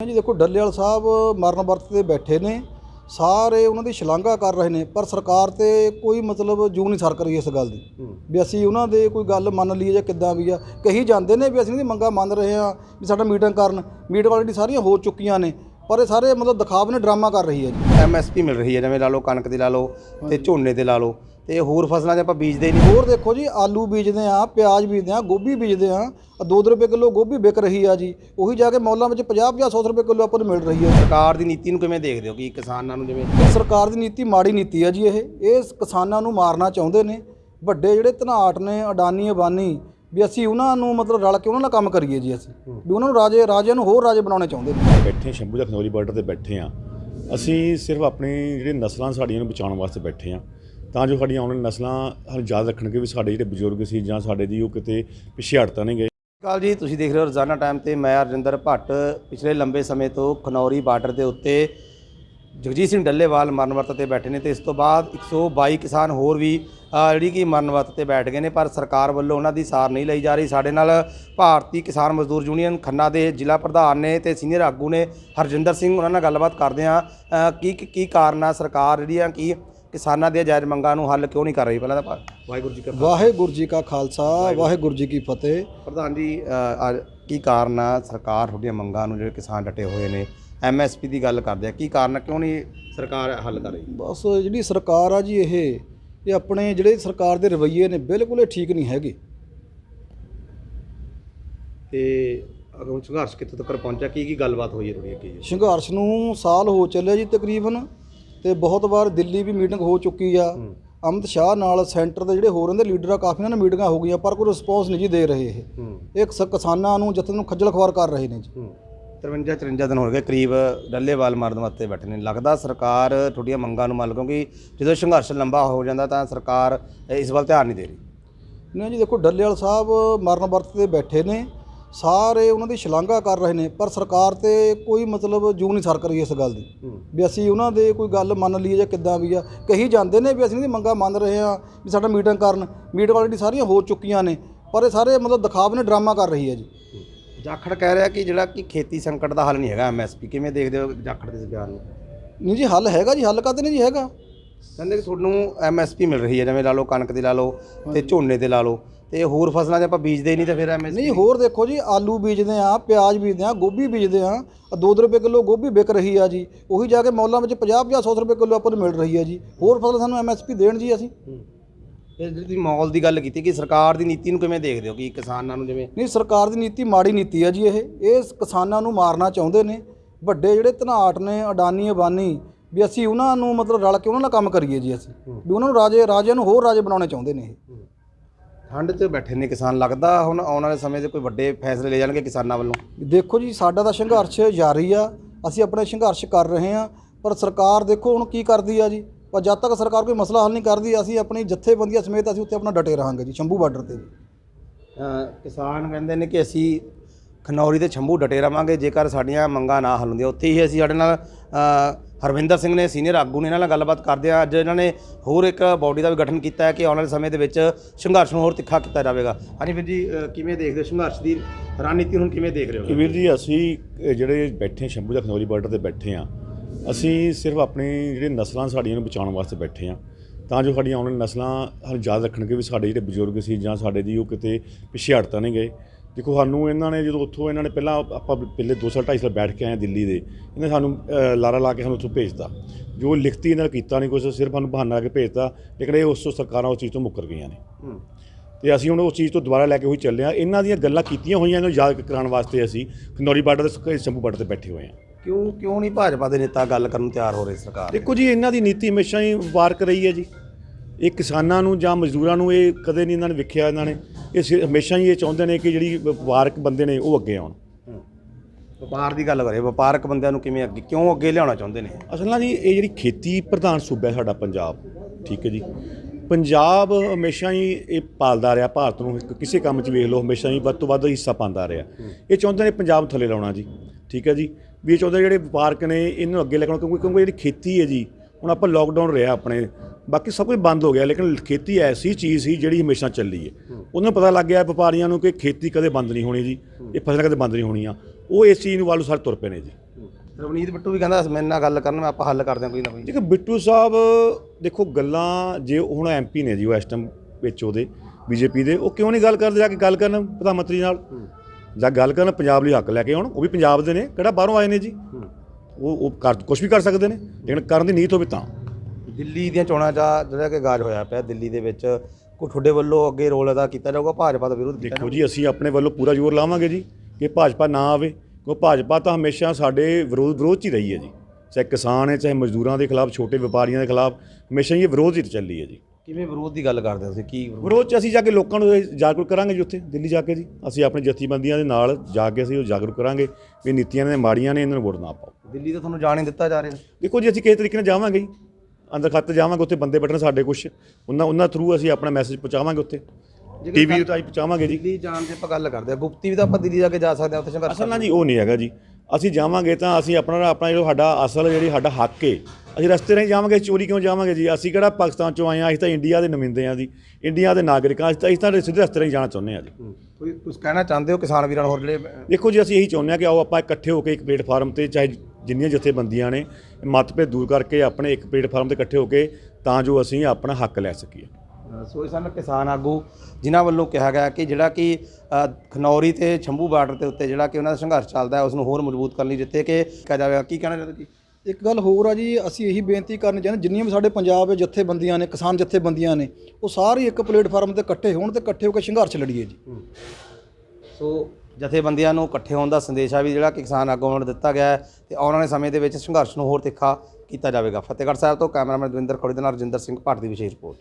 ਜੀ ਦੇਖੋ ਡੱਲੇਵਾਲ ਸਾਹਿਬ ਮਰਨ ਵਰਤ ਤੇ ਬੈਠੇ ਨੇ। ਸਾਰੇ ਉਹਨਾਂ ਦੀ ਸ਼ਲਾਘਾ ਕਰ ਰਹੇ ਨੇ ਪਰ ਸਰਕਾਰ ਤੇ ਕੋਈ ਮਤਲਬ ਜੂ ਨਹੀਂ ਸਰਕ ਰਹੀ ਇਸ ਗੱਲ ਦੀ। ਵੀ ਅਸੀਂ ਉਹਨਾਂ ਦੇ ਕੋਈ ਗੱਲ ਮੰਨ ਲਈਏ ਜਾਂ ਕਿੱਦਾਂ ਵੀ ਆ। ਕਹੀ ਜਾਂਦੇ ਨੇ ਵੀ ਅਸੀਂ ਇਹਨਾਂ ਦੀ ਮੰਗਾਂ ਮੰਨ ਰਹੇ ਹਾਂ ਵੀ ਸਾਡਾ ਮੀਟਿੰਗ ਕਰਨ। ਮੀਟਿੰਗ ਆਲਰੇਡੀ ਸਾਰੀਆਂ ਹੋ ਚੁੱਕੀਆਂ ਨੇ ਪਰ ਇਹ ਸਾਰੇ ਮਤਲਬ ਦਿਖਾਵੇ ਨੇ ਡਰਾਮਾ ਕਰ ਰਹੀ ਹੈ ਜੀ। ਐਮਐਸਪੀ ਮਿਲ ਰਹੀ ਹੈ ਜਿਵੇਂ ਲਾ ਲਓ ਕਣਕ ਦੀ ਲਾ ਲਓ ਤੇ ਝੋਨੇ ਤੇ ਲਾ ਲਓ। ਤੇ ਹੋਰ ਫਸਲਾਂ 'ਚ ਆਪਾਂ ਬੀਜਦੇ ਨਹੀਂ ਹੋਰ ਦੇਖੋ ਜੀ ਆਲੂ ਬੀਜਦੇ ਆ ਪਿਆਜ਼ ਬੀਜਦੇ ਆ ਗੋਭੀ ਬੀਜਦੇ ਆ 2 ਰੁਪਏ ਕਿਲੋ ਗੋਭੀ ਵਿਕ ਰਹੀ ਆ ਜੀ ਉਹੀ ਜਾ ਕੇ ਮੌਲਾਂ ਵਿੱਚ 50 50 100 ਰੁਪਏ ਕਿਲੋ ਆਪਾਂ ਨੂੰ ਮਿਲ ਰਹੀ ਹੈ ਸਰਕਾਰ ਦੀ ਨੀਤੀ ਨੂੰ ਕਿਵੇਂ ਦੇਖਦੇ ਹੋ ਕਿ ਕਿਸਾਨਾਂ ਨੂੰ ਜਿਵੇਂ ਸਰਕਾਰ ਦੀ ਨੀਤੀ ਮਾੜੀ ਨੀਤੀ ਆ ਜੀ ਇਹ ਇਹ ਕਿਸਾਨਾਂ ਨੂੰ ਮਾਰਨਾ ਚਾਹੁੰਦੇ ਨੇ ਵੱਡੇ ਜਿਹੜੇ ਧਨਾਟ ਨੇ ਅਡਾਨੀ ਅਬਾਨੀ ਵੀ ਅਸੀਂ ਉਹਨਾਂ ਨੂੰ ਮਤਲਬ ਰਲ ਕੇ ਉਹਨਾਂ ਨਾਲ ਕੰਮ ਕਰੀਏ ਜੀ ਅਸੀਂ ਵੀ ਉਹਨਾਂ ਨੂੰ ਰਾਜੇ ਰਾਜਿਆਂ ਨੂੰ ਹੋਰ ਰਾਜੇ ਬਣਾਉਣੇ ਚਾਹੁੰਦੇ ਨੇ। ਬੈਠੇ ਸ਼ੰਭੂ ਦਾ ਖਨੌਰੀ ਬਾਰਡਰ ਤੇ ਬੈਠੇ ਆ ਅਸੀਂ ਸਿਰਫ ਆਪਣੀ ਜਿਹੜੇ ਨਸਲਾਂ ਸਾਡੀਆਂ ਨੂੰ ਬਚਾਉਣ ਵਾਸਤੇ ਬੈਠੇ ਆ ਤਾਂ ਜੋ ਸਾਡੀਆਂ ਆਉਣ ਵਾਲੀਆਂ ਨਸਲਾਂ ਸਾਨੂੰ ਯਾਦ ਰੱਖਣਗੇ ਵੀ ਸਾਡੇ ਜਿਹੜੇ ਬਜ਼ੁਰਗ ਸੀ ਜਾਂ ਸਾਡੇ ਦੀ ਉਹ ਕਿਤੇ ਪਿੱਛੇ ਹਟ ਤਾਂ ਨਹੀਂ ਗਏ। ਕਾਲ ਜੀ, ਤੁਸੀਂ ਦੇਖ ਰਹੇ ਹੋ ਰੋਜ਼ਾਨਾ ਟਾਈਮ ਤੇ ਮੈਂ ਅਰਜਿੰਦਰ ਭੱਟ। ਪਿਛਲੇ ਲੰਬੇ ਸਮੇਂ ਤੋਂ ਖਨੌਰੀ ਬਾਰਡਰ ਦੇ ਉੱਤੇ ਜਗਜੀਤ ਸਿੰਘ ਡੱਲੇਵਾਲ ਮਰਨ ਵਰਤ ਤੇ ਬੈਠੇ ਨੇ ਤੇ ਇਸ ਤੋਂ ਬਾਅਦ 122 ਕਿਸਾਨ ਹੋਰ ਵੀ ਜਿਹੜੀ ਕਿ ਮਰਨ ਵਰਤ ਤੇ ਬੈਠ ਗਏ ਨੇ, ਪਰ ਸਰਕਾਰ ਵੱਲੋਂ ਉਹਨਾਂ ਦੀ ਸਾਰ ਨਹੀਂ ਲਈ ਜਾ ਰਹੀ। ਸਾਡੇ ਨਾਲ ਭਾਰਤੀ ਕਿਸਾਨ ਮਜ਼ਦੂਰ ਯੂਨੀਅਨ ਖੰਨਾ ਦੇ ਜ਼ਿਲ੍ਹਾ ਪ੍ਰਧਾਨ ਨੇ ਤੇ ਸੀਨੀਅਰ ਆਗੂ ਨੇ ਹਰਜਿੰਦਰ ਸਿੰਘ, ਉਹਨਾਂ ਨਾਲ ਗੱਲਬਾਤ ਕਰਦੇ ਆ ਕੀ ਕੀ- ਕਾਰਨ ਆ ਸਰਕਾਰ ਜਿਹੜੀਆਂ ਕੀ ਕਿਸਾਨਾਂ ਦੀਆਂ ਜਾਇਜ਼ ਮੰਗਾਂ ਨੂੰ ਹੱਲ ਕਿਉਂ ਨਹੀਂ ਕਰ ਰਹੀ ਪਹਿਲਾਂ ਤਾਂ ਵਾਹਿਗੁਰੂ ਜੀ ਕਾ ਵਾਹਿਗੁਰੂ ਜੀ ਕਾ ਖਾਲਸਾ ਵਾਹਿਗੁਰੂ ਜੀ ਕੀ ਫਤਿਹ। ਪ੍ਰਧਾਨ ਜੀ ਕੀ ਕਾਰਨ ਆ ਸਰਕਾਰ ਤੁਹਾਡੀਆਂ ਮੰਗਾਂ ਨੂੰ ਜਿਹੜੇ ਕਿਸਾਨ ਡਟੇ ਹੋਏ ਨੇ? ਐਮਐਸਪੀ ਦੀ ਗੱਲ ਕਰਦੇ ਆ ਕੀ ਕਾਰਨ ਆ, ਕਿਉਂ ਨਹੀਂ ਸਰਕਾਰ ਹੱਲ ਕਰ ਰਹੀ? ਬਸ ਜਿਹੜੀ ਸਰਕਾਰ ਆ ਜੀ ਇਹ ਇਹ ਆਪਣੇ ਜਿਹੜੇ ਸਰਕਾਰ ਦੇ ਰਵੱਈਏ ਨੇ ਬਿਲਕੁਲ ਇਹ ਠੀਕ ਨਹੀਂ ਹੈਗੇ। ਤੇ ਅਗੋਂ ਸੰਘਰਸ਼ ਕਿੱਥੋਂ ਤੱਕ ਪਹੁੰਚਿਆ ਕੀ ਕੀ ਗੱਲਬਾਤ ਹੋਈ ਹੈ ਤੁਹਾਡੀ ਅੱਗੇ ਸੰਘਰਸ਼ ਨੂੰ ਸਾਲ ਹੋ ਚੱਲਿਆ ਜੀ ਤਕਰੀਬਨ। ਤੇ ਬਹੁਤ ਵਾਰ ਦਿੱਲੀ ਵੀ ਮੀਟਿੰਗ ਹੋ ਚੁੱਕੀ ਆ। ਅਮਿਤ ਸ਼ਾਹ ਨਾਲ ਸੈਂਟਰ ਦੇ ਜਿਹੜੇ ਹੋਰ ਇਹਦੇ ਲੀਡਰ ਆ ਕਾਫੀ ਨਾਲ ਮੀਟਿੰਗਾਂ ਹੋ ਗਈਆਂ ਪਰ ਕੋਈ ਰਿਸਪੌਂਸ ਨਹੀਂ ਜੀ ਦੇ ਰਹੇ ਇਹ। ਇਹ ਸ- ਕਿਸਾਨਾਂ ਨੂੰ ਜਥਨ ਨੂੰ ਖੱਜਲ ਖਵਾਰ ਕਰ ਰਹੇ ਨੇ ਜੀ। ਹੂੰ। 53 54 ਦਿਨ ਹੋ ਗਏ ਕਰੀਬ ਡੱਲੇਵਾਲ ਮਰਨ ਵਾਸਤੇ ਬੈਠੇ ਨੇ। ਲੱਗਦਾ ਸਰਕਾਰ ਤੁਹਾਡੀਆਂ ਮੰਗਾਂ ਨੂੰ ਮੰਨ ਕਿਉਂਕਿ ਜਦੋਂ ਸੰਘਰਸ਼ ਲੰਬਾ ਹੋ ਜਾਂਦਾ ਤਾਂ ਸਰਕਾਰ ਇਸ ਵੱਲ ਧਿਆਨ ਨਹੀਂ ਦੇ ਰਹੀ। ਨਹੀਂ ਜੀ ਦੇਖੋ ਡੱਲੇਵਾਲ ਸਾਹਿਬ ਮਰਨ ਵਰਤ ਤੇ ਬੈਠੇ ਨੇ। ਸਾਰੇ ਉਹਨਾਂ ਦੀ ਸ਼ਲਾਘਾ ਕਰ ਰਹੇ ਨੇ ਪਰ ਸਰਕਾਰ ਤੇ ਕੋਈ ਮਤਲਬ ਜੂ ਨਹੀਂ ਸਰਕ ਰਹੀ ਇਸ ਗੱਲ ਦੀ। ਵੀ ਅਸੀਂ ਉਹਨਾਂ ਦੇ ਕੋਈ ਗੱਲ ਮੰਨ ਲਈਏ ਜਾਂ ਕਿੱਦਾਂ ਵੀ ਆ ਕਹੀ ਜਾਂਦੇ ਨੇ ਵੀ ਅਸੀਂ ਇਹਨਾਂ ਦੀ ਮੰਗਾਂ ਮੰਨ ਰਹੇ ਹਾਂ ਵੀ ਸਾਡਾ ਮੀਟਿੰਗ ਕਰਨ ਮੀਟਿੰਗ ਆਲਰੇਡੀ ਸਾਰੀਆਂ ਹੋ ਚੁੱਕੀਆਂ ਨੇ ਪਰ ਇਹ ਸਾਰੇ ਮਤਲਬ ਦਿਖਾਵੇ ਨੇ ਡਰਾਮਾ ਕਰ ਰਹੀ ਹੈ ਜੀ। ਜਾਖੜ ਕਹਿ ਰਿਹਾ ਕਿ ਜਿਹੜਾ ਕਿ ਖੇਤੀ ਸੰਕਟ ਦਾ ਹੱਲ ਨਹੀਂ ਹੈਗਾ ਐਮਐਸਪੀ ਕਿਵੇਂ ਦੇਖਦੇ ਹੋ ਜਾਖੜ ਦੇ ਇਸ ਬਿਆਨ ਨੂੰ? ਨਹੀਂ ਜੀ ਹੱਲ ਹੈਗਾ ਜੀ ਹੱਲ ਕਦੇ ਨਹੀਂ ਜੀ ਹੈਗਾ? ਕਹਿੰਦੇ ਕਿ ਤੁਹਾਨੂੰ ਐਮਐਸਪੀ ਮਿਲ ਰਹੀ ਹੈ ਜਿਵੇਂ ਲਾ ਲਓ ਕਣਕ ਦੀ ਲਾ ਲਓ ਤੇ ਝੋਨੇ ਤੇ ਲਾ ਲਓ। ਤੇ ਹੋਰ ਫਸਲਾਂ 'ਚ ਆਪਾਂ ਬੀਜਦੇ ਨਹੀਂ ਤਾਂ ਫਿਰ ਐਮਐਸਪੀ ਨਹੀਂ ਹੋਰ ਦੇਖੋ ਜੀ ਆਲੂ ਬੀਜਦੇ ਆ ਪਿਆਜ਼ ਬੀਜਦੇ ਆ ਗੋਭੀ ਬੀਜਦੇ ਆ 2 ਰੁਪਏ ਕਿਲੋ ਗੋਭੀ ਵਿਕ ਰਹੀ ਆ ਜੀ। ਉਹੀ ਜਾ ਕੇ ਮੌਲਾਂ ਵਿੱਚ 50 50 100 ਰੁਪਏ ਕਿਲੋ ਆਪਾਂ ਨੂੰ ਮਿਲ ਰਹੀ ਆ ਜੀ। ਹੋਰ ਫਸਲ ਸਾਨੂੰ ਐਮਐਸਪੀ ਦੇਣ ਜੀ ਅਸੀਂ। ਇਹ ਜਿਹੜੀ ਮਾਹੌਲ ਦੀ ਗੱਲ ਕੀਤੀ ਕਿ ਸਰਕਾਰ ਦੀ ਨੀਤੀ ਨੂੰ ਕਿਵੇਂ ਦੇਖਦੇ ਹੋ ਕਿ ਕਿਸਾਨਾਂ ਨੂੰ ਜਿਵੇਂ ਨਹੀਂ ਸਰਕਾਰ ਦੀ ਨੀਤੀ ਮਾੜੀ ਨੀਤੀ ਆ ਜੀ ਇਹ। ਇਹ ਕਿਸਾਨਾਂ ਨੂੰ ਮਾਰਨਾ ਚਾਹੁੰਦੇ ਨੇ। ਵੱਡੇ ਜਿਹੜੇ ਧਨਾਟ ਨੇ ਅਡਾਨੀ ਅਬਾਨੀ ਵੀ ਅਸੀਂ ਉਹਨਾਂ ਨੂੰ ਮਤਲਬ ਰਲ ਕੇ ਉਹਨਾਂ ਨਾਲ ਕੰਮ ਕਰੀਏ ਜੀ ਅਸੀਂ। ਵੀ ਉਹਨਾਂ ਨੂੰ ਰਾਜੇ ਰਾਜਿਆਂ ਨੂੰ ਹੋਰ ਰਾਜੇ ਬਣਾਉਣੇ ਚਾਹੁੰਦੇ ਨੇ ਇਹ। ਠੰਡ 'ਚ ਬੈਠੇ ਨੇ ਕਿਸਾਨ ਲੱਗਦਾ ਹੁਣ ਆਉਣ ਵਾਲੇ ਸਮੇਂ 'ਚ ਕੋਈ ਵੱਡੇ ਫੈਸਲੇ ਲੈ ਜਾਣਗੇ ਕਿਸਾਨਾਂ ਵੱਲੋਂ? ਦੇਖੋ ਜੀ ਸਾਡਾ ਤਾਂ ਸੰਘਰਸ਼ ਜਾਰੀ ਆ ਅਸੀਂ ਆਪਣੇ ਸੰਘਰਸ਼ ਕਰ ਰਹੇ ਆ ਪਰ ਸਰਕਾਰ ਦੇਖੋ ਹੁਣ ਕੀ ਕਰਦੀ ਆ ਜੀ? ਪਰ ਜਦ ਤੱਕ ਸਰਕਾਰ ਕੋਈ ਮਸਲਾ ਹੱਲ ਨਹੀਂ ਕਰਦੀ ਅਸੀਂ ਆਪਣੀ ਜਥੇਬੰਦੀਆਂ ਸਮੇਤ ਅਸੀਂ ਉੱਤੇ ਆਪਣਾ ਡਟੇ ਰਹਾਂਗੇ ਜੀ ਸ਼ੰਭੂ ਬਾਰਡਰ ਤੇ ਕਿਸਾਨ ਕਹਿੰਦੇ ਨੇ ਕਿ ਅਸੀਂ ਖਨੌਰੀ ਤੇ ਛੰਭੂ ਡਟੇ ਰਵਾਂਗੇ ਜੇਕਰ ਸਾਡੀਆਂ ਮੰਗਾਂ ਨਾ ਹੱਲ ਹੁੰਦੀਆਂ ਉੱਥੇ ਹੀ ਅਸੀਂ ਸਾਡੇ ਨਾਲ ਹਰਵਿੰਦਰ ਸਿੰਘ ਨੇ ਸੀਨੀਅਰ ਆਗੂ ਨੇ ਇਹਨਾਂ ਨਾਲ ਗੱਲਬਾਤ ਕਰਦੇ ਆ ਅੱਜ ਇਹਨਾਂ ਨੇ ਹੋਰ ਇੱਕ ਬਾਡੀ ਦਾ ਵੀ ਗਠਨ ਕੀਤਾ ਹੈ ਕਿ ਆਉਣ ਵਾਲੇ ਸਮੇਂ ਦੇ ਵਿੱਚ ਸੰਘਰਸ਼ ਨੂੰ ਹੋਰ ਤਿੱਖਾ ਕੀਤਾ ਜਾਵੇਗਾ। ਹਾਂਜੀ ਵੀਰ ਜੀ ਕਿਵੇਂ ਦੇਖਦੇ ਹੋ ਸੰਘਰਸ਼ ਦੀ ਰਣਨੀਤੀ ਹੁਣ ਕਿਵੇਂ ਦੇਖ ਰਹੇ ਹੋ? ਵੀਰ ਜੀ, ਅਸੀਂ ਜਿਹੜੇ ਬੈਠੇ ਸ਼ੰਭੂ ਦਾ ਖਨੌਰੀ ਬਾਰਡਰ ਤੇ ਬੈਠੇ ਆ ਅਸੀਂ ਸਿਰਫ ਆਪਣੀ ਜਿਹੜੇ ਨਸਲਾਂ ਸਾਡੀਆਂ ਨੂੰ ਬਚਾਉਣ ਵਾਸਤੇ ਬੈਠੇ ਆ ਤਾਂ ਜੋ ਸਾਡੀਆਂ ਆਉਣ ਵਾਲੀਆਂ ਨਸਲਾਂ ਸਾਨੂੰ ਯਾਦ ਰੱਖਣਗੇ ਵੀ ਸਾਡੇ ਜਿਹੜੇ ਬਜ਼ੁਰਗ ਸੀ ਜਾਂ ਸਾਡੇ ਦੀ ਉਹ ਕਿਤੇ ਪਿੱਛੇ ਹਟਤਾ ਨਹੀਂ ਗਏ। ਦੇਖੋ ਸਾਨੂੰ ਇਹਨਾਂ ਨੇ ਜਦੋਂ ਉੱਥੋਂ ਇਹਨਾਂ ਨੇ ਪਹਿਲਾਂ ਆਪਾਂ ਪਹਿਲੇ 2 ਸਾਲ 2.5 ਸਾਲ ਬੈਠ ਕੇ ਆਏ ਦਿੱਲੀ ਦੇ ਇਹਨੇ ਸਾਨੂੰ ਲਾਰਾ ਲਾ ਕੇ ਸਾਨੂੰ ਉੱਥੋਂ ਭੇਜਤਾ। ਜੋ ਲਿਖਤੀ ਇਹਨਾਂ ਕੀਤਾ ਨਹੀਂ ਕੁਛ ਸਿਰਫ ਸਾਨੂੰ ਬਹਾਨਾ ਲਾ ਕੇ ਭੇਜਤਾ ਲੇਕਿਨ ਇਹ ਉਸ ਤੋਂ ਸਰਕਾਰਾਂ ਉਸ ਚੀਜ਼ ਤੋਂ ਮੁੱਕਰ ਗਈਆਂ ਨੇ। ਤੇ ਅਸੀਂ ਹੁਣ ਉਸ ਚੀਜ਼ ਤੋਂ ਦੁਬਾਰਾ ਲੈ ਕੇ ਹੋਈ ਚੱਲੇ ਆ ਇਹਨਾਂ ਦੀਆਂ ਗੱਲਾਂ ਕੀਤੀਆਂ ਹੋਈਆਂ ਇਹਨਾਂ ਨੂੰ ਯਾਦ ਕਰਾਉਣ ਵਾਸਤੇ ਅਸੀਂ ਖਨੌਰੀ ਬਾਰਡਰ ਤੇ ਸ਼ੰਭੂ ਬਾਰਡਰ ਤੇ ਬੈਠੇ ਹੋਏ ਆ ਕਿਉਂ ਕਿਉਂ ਨਹੀਂ ਭਾਜਪਾ ਦੇ ਨੇਤਾ ਗੱਲ ਕਰਨ ਨੂੰ ਤਿਆਰ ਹੋ ਰਹੇ ਸਰਕਾਰ? ਦੇਖੋ ਜੀ ਇਹਨਾਂ ਦੀ ਨੀਤੀ ਹਮੇਸ਼ਾ ਹੀ ਵਾਰਕ ਰਹੀ ਹੈ ਜੀ। ਇਹ ਕਿਸਾਨਾਂ ਨੂੰ ਜਾਂ ਮਜ਼ਦੂਰਾਂ ਨੂੰ ਇਹ ਕਦੇ ਨਹੀਂ ਇਹਨਾਂ ਨੇ ਵਿਖਿਆ ਇਹਨਾਂ ਨੇ। ਇਹ ਸਿ- ਹਮੇਸ਼ਾ ਹੀ ਇਹ ਚਾਹੁੰਦੇ ਨੇ ਕਿ ਜਿਹੜੀ ਵਪਾਰਕ ਬੰਦੇ ਨੇ ਉਹ ਅੱਗੇ ਆਉਣ। ਵਪਾਰ ਦੀ ਗੱਲ ਕਰੇ ਵਪਾਰਕ ਬੰਦਿਆਂ ਨੂੰ ਕਿਵੇਂ ਅੱਗੇ ਕਿਉਂ ਅੱਗੇ ਲਿਆਉਣਾ ਚਾਹੁੰਦੇ ਨੇ? ਅਸਲ ਨਾਲ ਜੀ ਇਹ ਜਿਹੜੀ ਖੇਤੀ ਪ੍ਰਧਾਨ ਸੂਬਾ ਹੈ ਸਾਡਾ ਪੰਜਾਬ ਠੀਕ ਹੈ ਜੀ। ਪੰਜਾਬ ਹਮੇਸ਼ਾ ਹੀ ਇਹ ਪਾਲਦਾ ਰਿਹਾ ਭਾਰਤ ਨੂੰ ਇੱਕ ਕਿਸੇ ਕੰਮ 'ਚ ਵੇਖ ਲਓ ਹਮੇਸ਼ਾ ਹੀ ਵੱਧ ਤੋਂ ਵੱਧ ਹਿੱਸਾ ਪਾਉਂਦਾ ਰਿਹਾ। ਇਹ ਚਾਹੁੰਦੇ ਨੇ ਪੰਜਾਬ ਥੱਲੇ ਲਾਉਣਾ ਜੀ ਠੀਕ ਹੈ ਜੀ। ਵੀ ਇਹ ਚਾਹੁੰਦੇ ਜਿਹੜੇ ਵਪਾਰਕ ਨੇ ਇਹਨੂੰ ਅੱਗੇ ਲੈ ਕੇ ਆਉਣਾ ਕਿਉਂਕਿ ਕਿਉਂਕਿ ਜਿਹੜੀ ਖੇਤੀ ਹੈ ਜੀ ਹੁਣ ਆਪਾਂ ਲੋਕਡਾਊਨ ਰਿਹਾ ਆਪਣੇ ਬਾਕੀ ਸਭ ਕੁਝ ਬੰਦ ਹੋ ਗਿਆ ਲੇਕਿਨ ਖੇਤੀ ਐਸੀ ਚੀਜ਼ ਸੀ ਜਿਹੜੀ ਹਮੇਸ਼ਾ ਚੱਲੀ ਹੈ। ਉਹਨਾਂ ਨੂੰ ਪਤਾ ਲੱਗ ਗਿਆ ਵਪਾਰੀਆਂ ਨੂੰ ਕਿ ਖੇਤੀ ਕਦੇ ਬੰਦ ਨਹੀਂ ਹੋਣੀ ਜੀ ਇਹ ਫਸਲਾਂ ਕਦੇ ਬੰਦ ਨਹੀਂ ਹੋਣੀਆਂ। ਉਹ ਇਸ ਚੀਜ਼ ਨੂੰ ਵੱਲ ਸਾਰੇ ਤੁਰ ਪਏ ਨੇ ਜੀ। ਰਵਨੀਤ ਬਿੱਟੂ ਵੀ ਕਹਿੰਦਾ ਮੇਰੇ ਨਾਲ ਗੱਲ ਕਰਨ ਮੈਂ ਆਪਾਂ ਹੱਲ ਕਰਦੇ ਹਾਂ ਕੋਈ ਨਾ ਕੋਈ। ਦੇਖੋ ਬਿੱਟੂ ਸਾਹਿਬ ਦੇਖੋ ਗੱਲਾਂ ਜੇ ਹੁਣ ਐਮਪੀ ਨੇ ਜੀ ਉਹ ਇਸ ਟਾਈਮ ਵਿੱਚ ਉਹਦੇ ਬੀਜੇਪੀ ਦੇ ਉਹ ਕਿਉਂ ਨਹੀਂ ਗੱਲ ਕਰਦੇ ਜਾ ਕੇ ਗੱਲ ਕਰਨ ਪ੍ਰਧਾਨ ਮੰਤਰੀ ਨਾਲ? ਜਾਂ ਗੱਲ ਕਰਨ ਪੰਜਾਬ ਲਈ ਹੱਕ ਲੈ ਕੇ ਆਉਣ? ਉਹ ਵੀ ਪੰਜਾਬ ਦੇ ਨੇ ਕਿਹੜਾ ਬਾਹਰੋਂ ਆਏ ਨੇ ਜੀ। ਉਹ ਉਹ ਕਰ ਕੁਝ ਵੀ ਕਰ ਸਕਦੇ ਨੇ ਲੇਕਿਨ ਕਰਨ ਦੀ ਨੀਤ ਹੋਵੇ ਤਾਂ। ਦਿੱਲੀ ਦੀਆਂ ਚੋਣਾਂ 'ਚ ਜਿਹੜਾ ਕਿ ਗਾਜ ਹੋਇਆ ਪਿਆ ਦਿੱਲੀ ਦੇ ਵਿੱਚ। ਕੋਈ ਤੁਹਾਡੇ ਵੱਲੋਂ ਅੱਗੇ ਰੋਲ ਅਦਾ ਕੀਤਾ ਜਾਊਗਾ ਭਾਜਪਾ ਦਾ ਵਿਰੋਧ ਕੀਤਾ ਦੇਖੋ ਜੀ ਅਸੀਂ ਆਪਣੇ ਵੱਲੋਂ ਪੂਰਾ ਜ਼ੋਰ ਲਾਵਾਂਗੇ ਜੀ ਕਿ ਭਾਜਪਾ ਨਾ ਆਵੇ ਕਿਉਂ ਭਾਜਪਾ ਤਾਂ ਹਮੇਸ਼ਾ ਸਾਡੇ ਵਿਰੋਧ ਵਿਰੋਧ 'ਚ ਹੀ ਰਹੀ ਹੈ ਜੀ। ਚਾਹੇ ਕਿਸਾਨ ਹੈ ਚਾਹੇ ਮਜ਼ਦੂਰਾਂ ਦੇ ਖਿਲਾਫ ਛੋਟੇ ਵਪਾਰੀਆਂ ਦੇ ਖਿਲਾਫ ਹਮੇਸ਼ਾ ਹੀ ਇਹ ਵਿਰੋਧ ਹੀ ਚੱਲੀ ਹੈ ਜੀ। ਕਿਵੇਂ ਵਿਰੋਧ ਦੀ ਗੱਲ ਕਰਦੇ ਹੋ ਤੁਸੀਂ? ਕੀ ਵਿਰੋਧ? 'ਚ ਅਸੀਂ ਜਾ ਕੇ ਲੋਕਾਂ ਨੂੰ ਜਾਗਰੂਕ ਕਰਾਂਗੇ ਜੀ ਉੱਥੇ ਦਿੱਲੀ ਜਾ ਕੇ ਜੀ। ਅਸੀਂ ਆਪਣੇ ਜਥੇਬੰਦੀਆਂ ਦੇ ਨਾਲ ਜਾ ਕੇ ਅਸੀਂ ਉਹ ਜਾਗਰੂਕ ਕਰਾਂਗੇ ਵੀ ਨੀਤੀਆਂ ਨੇ ਮਾੜੀਆਂ ਨੇ ਇਹਨਾਂ ਨੂੰ ਵੋਟ ਨਾ ਪਾਓ। ਦਿੱਲੀ ਤਾਂ ਤੁਹਾਨੂੰ ਜਾਣ ਨਹੀਂ ਦਿੱਤਾ ਜਾ ਰਿਹਾ। ਦੇਖੋ ਜੀ ਅਸੀਂ ਕਿਸੇ ਤਰੀਕੇ ਨਾਲ ਜਾਵਾਂਗੇ ਜੀ? ਅੰਦਰ ਖੱਤ ਜਾਵਾਂਗੇ ਉੱਥੇ ਬੰਦੇ ਬੈਠਣ ਸਾਡੇ ਕੁਛ। ਉਹਨਾਂ ਉਹਨਾਂ ਥਰੂ ਅਸੀਂ ਆਪਣਾ ਮੈਸੇਜ ਪਹੁੰਚਾਵਾਂਗੇ ਉੱਥੇ। ਟੀਵੀ ਉੱਤੇ ਅਸੀਂ ਪਹੁੰਚਾਵਾਂਗੇ ਜੀ। ਦਿੱਲੀ ਜਾਣ ਦੀ ਆਪਾਂ ਗੱਲ ਕਰਦੇ ਆ ਗੁਪਤੀ ਵੀ ਤਾਂ ਆਪਾਂ ਦਿੱਲੀ ਜਾ ਕੇ ਜਾ ਸਕਦੇ ਆ ਉੱਥੇ ਸੰਘਰਸ਼ ਅਸਲ ਨਾਲ ਜੀ ਉਹ ਨਹੀਂ ਹੈਗਾ ਜੀ। ਅਸੀਂ ਜਾਵਾਂਗੇ ਤਾਂ ਅਸੀਂ ਆਪਣਾ ਆਪਣਾ ਜਿਹੜਾ ਸਾਡਾ ਅਸਲ ਜਿਹੜੀ ਸਾਡਾ ਹੱਕ ਏ ਅਸੀਂ ਰਸਤੇ ਰਾਹੀਂ ਜਾਵਾਂਗੇ ਚੋਰੀ ਕਿਉਂ ਜਾਵਾਂਗੇ ਜੀ? ਅਸੀਂ ਕਿਹੜਾ ਪਾਕਿਸਤਾਨ ਚੋਂ ਆਏ ਆ ਅਸੀਂ ਤਾਂ ਇੰਡੀਆ ਦੇ ਨੁਮਾਇੰਦੇ ਆ ਜੀ। ਇੰਡੀਆ ਦੇ ਨਾਗਰਿਕ ਆ ਅਸੀਂ ਤਾਂ ਅਸੀਂ ਤਾਂ ਸਿੱਧੇ ਰਸਤੇ ਰਾਹੀਂ ਜਾਣਾ ਚਾਹੁੰਦੇ ਆ ਜੀ। ਕੋਈ ਕੁਝ ਕਹਿਣਾ ਚਾਹੁੰਦੇ ਹੋ ਕਿਸਾਨ ਵੀਰਾਂ ਹੋਰ ਜਿਹੜੇ ਦੇਖੋ ਜੀ ਅਸੀਂ ਇਹੀ ਚਾਹੁੰਦੇ ਆ ਕਿ ਆਓ ਆਪਾਂ ਇਕੱਠੇ ਹੋ ਕੇ ਇੱਕ ਪਲੇਟਫਾਰਮ ਤੇ ਚਾਹੇ ਜਿੰਨੀਆਂ ਜਥੇਬੰਦੀਆਂ ਨੇ ਮਤਭੇਦ ਦੂਰ ਕਰਕੇ ਆਪਣੇ ਇੱਕ ਪਲੇਟਫਾਰਮ ਤੇ ਇਕੱਠੇ ਹੋ ਕੇ ਤਾਂ ਜੋ ਅਸੀਂ ਆਪਣਾ ਹੱਕ ਲੈ ਸਕੀਏ। ਸੋ ਇਹ ਸਨ ਕਿਸਾਨ ਆਗੂ ਜਿਨ੍ਹਾਂ ਵੱਲੋਂ ਕਿਹਾ ਗਿਆ ਕਿ ਜਿਹੜਾ ਕਿ ਖਨੌਰੀ ਤੇ ਛੰਭੂ ਬਾਰਡਰ ਦੇ ਉੱਤੇ ਜਿਹੜਾ ਕਿ ਉਹਨਾਂ ਦਾ ਸੰਘਰਸ਼ ਚੱਲਦਾ ਹੈ ਉਸ ਨੂੰ ਹੋਰ ਮਜ਼ਬੂਤ ਕਰਨ ਲਈ ਜਿੱਤੇ ਕਿ ਕਿਹਾ ਜਾਵੇਗਾ। ਕੀ ਕਹਿਣਾ ਚਾਹੁੰਦੇ ਜੀ ਇੱਕ ਗੱਲ ਹੋਰ ਆ ਜੀ ਅਸੀਂ ਇਹੀ ਬੇਨਤੀ ਕਰਨੀ ਚਾਹੁੰਦੇ ਜਿੰਨੀਆਂ ਵੀ ਸਾਡੇ ਪੰਜਾਬ ਵਿੱਚ ਜਥੇਬੰਦੀਆਂ ਨੇ ਕਿਸਾਨ ਜਥੇਬੰਦੀਆਂ ਨੇ ਉਹ ਸਾਰੇ ਇੱਕ ਪਲੇਟਫਾਰਮ ਤੇ ਇਕੱਠੇ ਹੋਣ ਤੇ ਇਕੱਠੇ ਹੋ ਕੇ ਸੰਘਰਸ਼ ਲੜੀਏ ਜੀ। ਸੋ ਜਥੇਬੰਦੀਆਂ ਨੂੰ ਇਕੱਠੇ ਹੋਣ ਦਾ ਸੰਦੇਸ਼ ਆ ਵੀ ਜਿਹੜਾ ਕਿ ਕਿਸਾਨ ਆਗੂਆਂ ਨੂੰ ਦਿੱਤਾ ਗਿਆ ਹੈ ਤੇ ਆਉਣ ਵਾਲੇ ਸਮੇਂ ਦੇ ਵਿੱਚ ਸੰਘਰਸ਼ ਨੂੰ ਹੋਰ ਤਿੱਖਾ ਕੀਤਾ ਜਾਵੇਗਾ। ਫਤਿਹਗੜ੍ਹ ਸਾਹਿਬ ਤੋਂ ਕੈਮਰਾਮੈਨ ਦਵਿੰਦਰ ਖੋੜੀ ਦੇ ਨਾਲ ਰਜਿੰਦਰ ਸਿੰਘ ਭੱਟ ਦੀ ਵਿਸ਼ੇਸ਼ ਰਿਪੋਰਟ।